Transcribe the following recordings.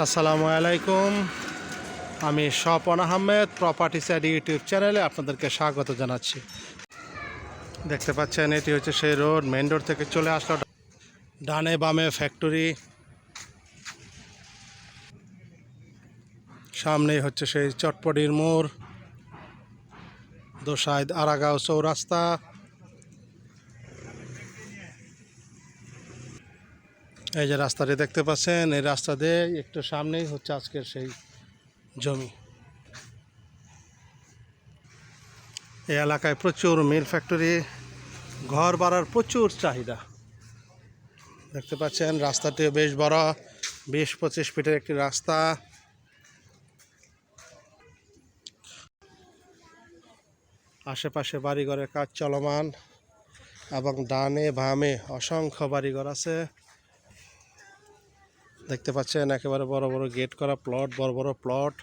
আসসালামু আলাইকুম। আমি Swapan Ahmed property side YouTube চ্যানেলে আপনাদেরকে স্বাগত জানাচ্ছি। দেখতে পাচ্ছেন, এটি হচ্ছে সেই রোড মেন রোড থেকে চলে আসলো ডানে বামে ফ্যাক্টরি সামনেই হচ্ছে সেই চটপটির মোড় দোসাইদ আরাগাঁও চৌরাস্তা। এই যে রাস্তাটি দেখতে পাচ্ছেন, এই রাস্তা দিয়ে একটু সামনেই হচ্ছে আজকের সেই জমি। এই এলাকায় প্রচুর মিল ফ্যাক্টরি, ঘর বাড়ার প্রচুর চাহিদা। দেখতে পাচ্ছেন, রাস্তাটিও বেশ বড়, বিশ পঁচিশ ফিটের একটি রাস্তা। আশেপাশে বাড়িঘরের কাজ চলমান এবং ডানে বামে অসংখ্য বাড়িঘর আছে। দেখতে পাচ্ছেন একেবারে বড় বড় গেট করা প্লট বড় বড় প্লট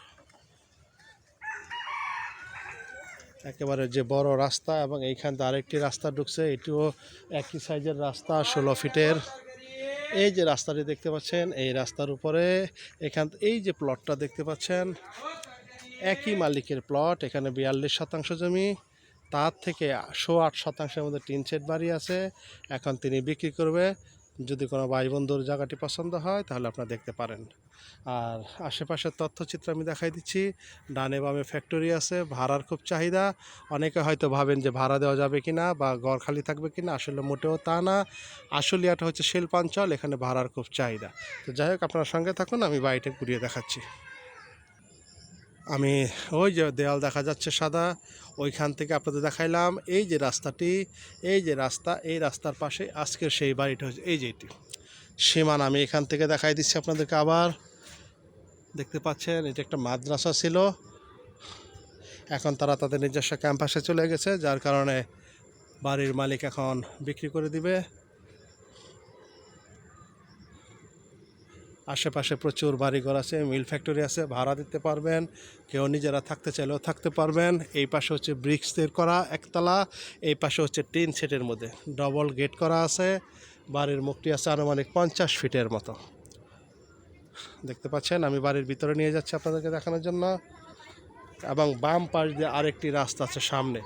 একেবারে যে বড় রাস্তা এবং এইখান থেকে আরেকটি রাস্তা ঢুকছে, এটিও একই সাইজের রাস্তা, ষোলো ফিটের। এই যে রাস্তাটি দেখতে পাচ্ছেন, এই রাস্তার উপরে এখান এই যে প্লটটা দেখতে পাচ্ছেন, একই মালিকের প্লট এখানে বিয়াল্লিশ শতাংশ জমি। তার থেকে শো আট শতাংশের মধ্যে টিন বাড়ি আছে। এখন তিনি বিক্রি করবে। যদি কোনো ভাই বন্ধুর জায়গাটি পছন্দ হয়, তাহলে আপনারা দেখতে পারেন। আর আশেপাশের তথ্যচিত্র আমি দেখাই দিচ্ছি। ডানে বামে ফ্যাক্টরি আছে, ভাড়ার খুব চাহিদা। অনেকে হয়তো ভাবেন যে ভাড়া দেওয়া যাবে কি না বা ঘর খালি থাকবে কি না আসলে মোটেও তা না। আশুলিয়াটা হচ্ছে শিল্পাঞ্চল, এখানে ভাড়ার খুব চাহিদা। তো যাই হোক, আপনার সঙ্গে থাকুন, আমি বাড়িটা ঘুরিয়ে দেখাচ্ছি। আমি ওই যে দেয়াল দেখা যাচ্ছে সাদা, ওইখান থেকে আপনাদের দেখাইলাম, এই যে রাস্তাটি, এই যে রাস্তা, এই রাস্তার পাশে আজকের সেই বাড়িটা হচ্ছে এই যে এটি। সীমান আমি এখান থেকে দেখাই দিচ্ছি আপনাদেরকে আবার। দেখতে পাচ্ছেন, এটা একটা মাদ্রাসা ছিল। এখন তারা তাদের নিজস্ব ক্যাম্পাসে চলে গেছে, যার কারণে বাড়ির মালিক এখন বিক্রি করে দিবে। আশেপাশে প্রচুর বাড়িঘর আছে, মিল ফ্যাক্টরি আছে, ভাড়া দিতে পারবেন, কেউ নিজেরা থাকতে চাইলেও থাকতে পারবেন। এই পাশে হচ্ছে ব্রিক্সের করা একতলা, এই পাশে হচ্ছে টিন সেটের মধ্যে ডবল গেট করা আছে, বাড়ির মুখটি আছে আনুমানিক পঞ্চাশ ফিটের মতো। দেখতে পাচ্ছেন, আমি বাড়ির ভিতরে নিয়ে যাচ্ছি আপনাদেরকে দেখানোর জন্য। এবং বাম পাশ দিয়ে আরেকটি রাস্তা আছে সামনে।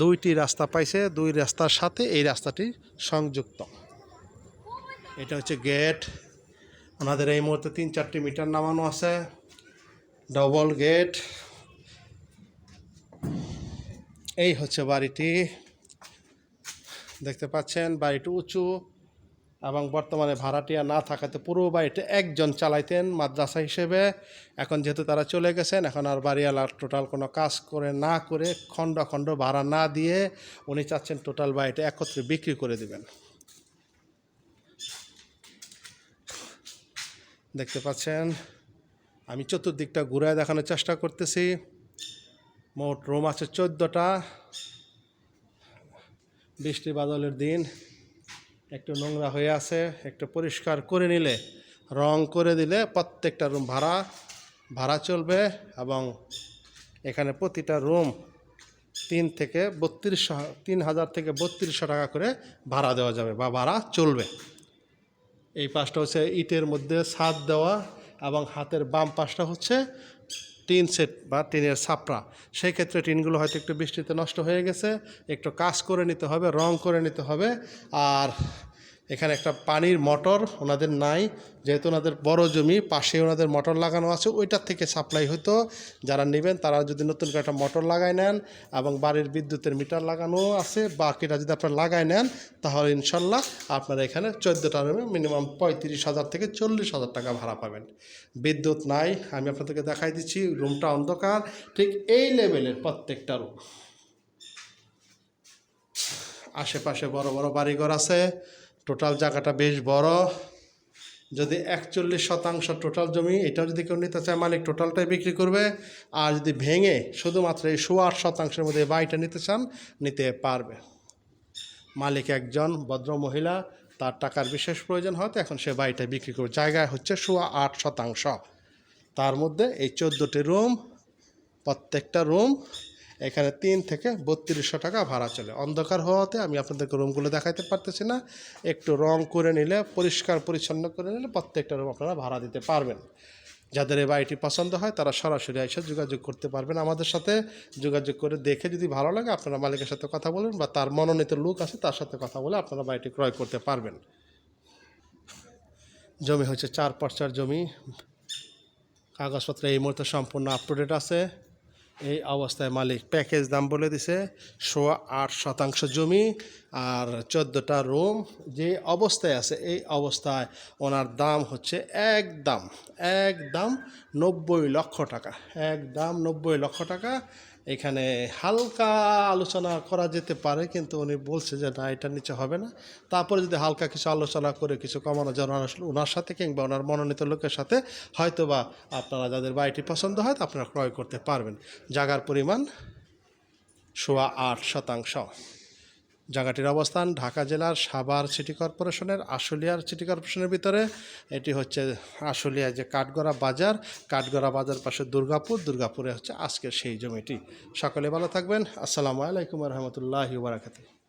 দুইটি রাস্তা পাইছে, দুই রাস্তার সাথে এই রাস্তাটি সংযুক্ত। এটা হচ্ছে গেট ওনাদের এই মুহূর্তে তিন চারটি মিটার নামানো আছে। ডবল গেট এই হচ্ছে বাড়িটি। দেখতে পাচ্ছেন, বাড়িটি উঁচু এবং বর্তমানে ভাড়াটিয়া না থাকাতে পুরো বাড়িটা একজন চালাইতেন মাদ্রাসা হিসেবে। এখন যেহেতু তারা চলে গেছেন, এখন আর বাড়িওয়ালার টোটাল কোনো কাজ করে না করে খণ্ড খণ্ড ভাড়া না দিয়ে উনি চাচ্ছেন টোটাল বাড়িটা একত্রে বিক্রি করে দেবেন। দেখতে পাচ্ছেন। আমি চতুর্দিকটা ঘুরায় দেখানোর চেষ্টা করতেছি। মোট রুম আছে চোদ্দোটা। বৃষ্টি বাদলের দিন। একটু নোংরা হয়ে আছে, একটু পরিষ্কার করে নিলে, রং করে দিলে প্রত্যেকটা রুম ভাড়া ভাড়া চলবে এবং এখানে প্রতিটা রুম তিন থেকে বত্রিশশো তিন হাজার থেকে বত্রিশশো টাকা করে ভাড়া দেওয়া যাবে বা ভাড়া চলবে। এই পাশটা হচ্ছে ইটের মধ্যে ছাদ দেওয়া এবং হাতের বাম পাশটা হচ্ছে টিন সেট বা টিনের ছাপড়া। সেই ক্ষেত্রে টিনগুলো হয়তো একটু বৃষ্টিতে নষ্ট হয়ে গেছে, একটু কাজ করে নিতে হবে, রং করে নিতে হবে, আর এখানে একটা পানির মোটর ওনাদের নাই, যেহেতু ওনাদের বড় জমি, পাশে ওনাদের মোটর লাগানো আছে, ওইটার থেকে সাপ্লাই হতো যারা নেবেন, তারা যদি নতুন করে একটা মোটর লাগাই নেন এবং বাড়ির বিদ্যুতের মিটার লাগানো আছে, বাকিটা যদি আপনারা লাগাই নেন, তাহলে ইনশাল্লাহ আপনারা এখানে চোদ্দোটা রুমে মিনিমাম পঁয়ত্রিশ হাজার থেকে চল্লিশ হাজার টাকা ভাড়া পাবেন। বিদ্যুৎ নাই, আমি আপনাদেরকে দেখাই দিচ্ছি, রুমটা অন্ধকার, ঠিক এই লেভেলের প্রত্যেকটা রুম। আশেপাশে বড় বড় বাড়িঘর আছে টোটাল জায়গাটা বেশ বড়। যদি একচল্লিশ শতাংশ টোটাল জমি, এটাও যদি কেউ নিতে চায়, মালিক টোটালটাই বিক্রি করবে। আর যদি ভেঙে শুধুমাত্র এই শো আট শতাংশের মধ্যে বাড়িটা নিতে চান, নিতে পারবে। মালিক একজন ভদ্র মহিলা, তার টাকার বিশেষ প্রয়োজন হয়তো এখন সে বাড়িটা বিক্রি করবে। জায়গায় হচ্ছে সোয়া আট শতাংশ। তার মধ্যে এই চোদ্দোটি রুম, প্রত্যেকটা রুম এখানে তিন থেকে বত্রিশশো টাকা ভাড়া চলে। অন্ধকার হওয়াতে আমি আপনাদেরকে রুমগুলো দেখাইতে পারতেছি না। একটু রং করে নিলে, পরিষ্কার পরিচ্ছন্ন করে নিলে প্রত্যেকটা রুম আপনারা ভাড়া দিতে পারবেন। যাদের এই বাড়িটি পছন্দ হয়, তারা সরাসরি এসে যোগাযোগ করতে পারবেন। আমাদের সাথে যোগাযোগ করে দেখে যদি ভালো লাগে, আপনারা মালিকের সাথে কথা বলবেন বা তার মনোনীত লোক আছে, তার সাথে কথা বলে আপনারা বাড়িটি ক্রয় করতে পারবেন। জমি হচ্ছে চার পর্চার জমি। কাগজপত্র এই মুহূর্তে সম্পূর্ণ আপ টু ডেট আছে। এই অবস্থায় মালিক প্যাকেজ দাম বলে দিছে শো আট শতাংশ জমি আর চোদ্দোটা রুম। যে অবস্থায় আছে, এই অবস্থায় ওনার দাম হচ্ছে এক দাম এক দাম নব্বই লক্ষ টাকা, এক দাম নব্বই লক্ষ টাকা। এখানে হালকা আলোচনা করা যেতে পারে, কিন্তু উনি বলছে যে না, এটা নিচে হবে না। তারপরে যদি হালকা কিছু আলোচনা করে কিছু কমানো যায়, ওনার ওনার সাথে কিংবা ওনার মনোনীত লোকের সাথে হয়তো বা আপনারা যাদের বাড়িটি পছন্দ হয়, আপনারা ক্রয় করতে পারবেন। জাগার পরিমাণ সোয়া আট শতাংশ। জায়গাটির অবস্থান ঢাকা জেলার সাভার সিটি কর্পোরেশনের আশুলিয়ার সিটি কর্পোরেশনের ভিতরে। এটি হচ্ছে আশুলিয়া যে কাঠগড়া বাজার। কাঠগড়া বাজার পাশে দুর্গাপুর, দুর্গাপুরে হচ্ছে আজকের সেই জমিটি। সকলে ভালো থাকবেন। আসসালামু আলাইকুম রহমতুল্লাহ বারাকাতুহ।